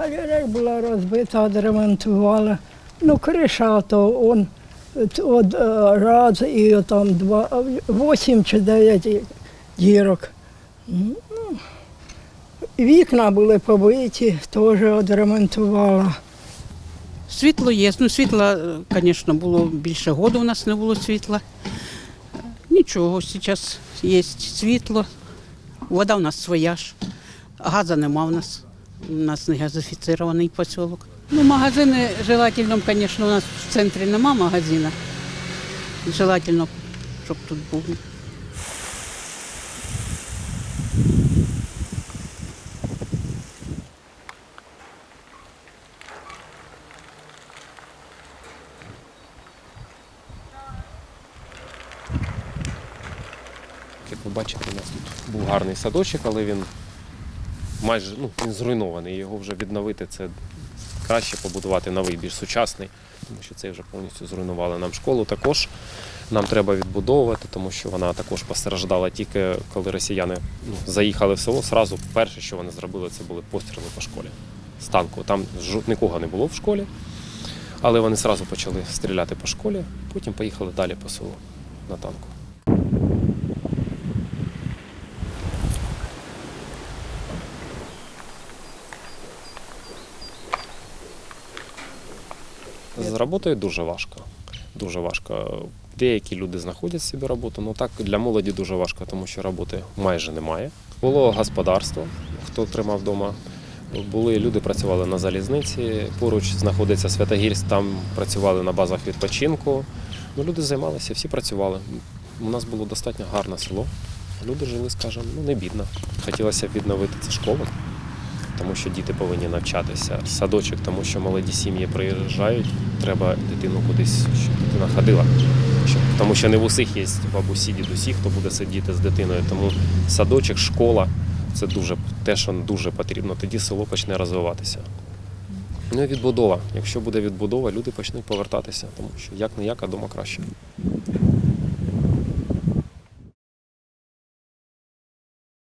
галерея була розбита, відремонтували. Ну, криша, то он от, е, раз і там два, вісім чи дев'ять дірок. Ну, вікна були побиті, теж відремонтувала. Світло є. Ну, світла, е, звісно, було більше году у нас не було світла. Нічого, зараз є світло. Вода у нас своя ж. Газу нема у нас. У нас не газифіцирований посілок. Ну, магазини желательно, звісно, у нас в центрі нема магазину. Желательно, щоб тут був. Як ви бачите, у нас тут був гарний садочок, але він майже ну, він зруйнований. Його вже відновити це краще побудувати новий, більш сучасний, тому що це вже повністю зруйнували нам школу. Також нам треба відбудовувати, тому що вона також постраждала тільки коли росіяни ну, заїхали в село. Сразу перше, що вони зробили, це були постріли по школі з танку. Там нікого не було в школі, але вони одразу почали стріляти по школі, потім поїхали далі по селу на танку. З роботою дуже важко. Дуже важко. Деякі люди знаходять собі роботу, ну так для молоді дуже важко, тому що роботи майже немає. Було господарство, хто тримав вдома. Були люди, працювали на залізниці. Поруч знаходиться Святогірськ, там працювали на базах відпочинку. Ну, люди займалися, всі працювали. У нас було достатньо гарне село. Люди жили, скажімо, ну не бідно. Хотілося відновити це школу, тому що діти повинні навчатися. Садочок, тому що молоді сім'ї приїжджають, треба дитину кудись, щоб дитина ходила. Тому що не в усіх є бабусі, дідусі, хто буде сидіти з дитиною. Тому садочок, школа це дуже те, що дуже потрібно. Тоді село почне розвиватися. Ну і відбудова. Якщо буде відбудова, люди почнуть повертатися, тому що як не як, а дома краще.